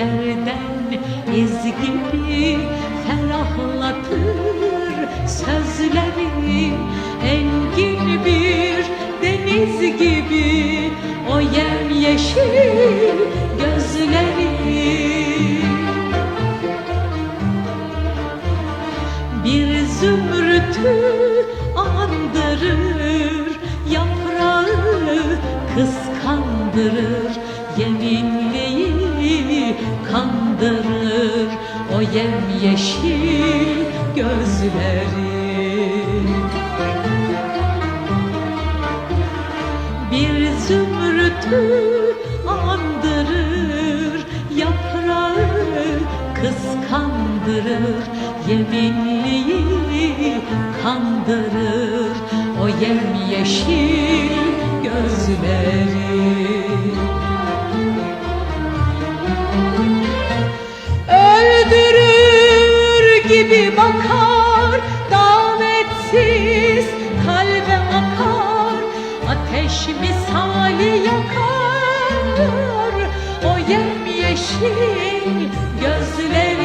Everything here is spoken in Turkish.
Sözlerden iz gibi ferahlatır Sözlerin engin bir deniz gibi O yemyeşil gözleri. Bir zümrütü andırır Yaprağı kıskandırır. Yeminliyim O yemyeşil gözleri. Bir zümrütü andırır Yaprağı kıskandırır Yeminliği kandırır O yemyeşil gözleri gibi bakar Davetsiz kalbe akar Ateş misali yakar. O yemyeşil gözleri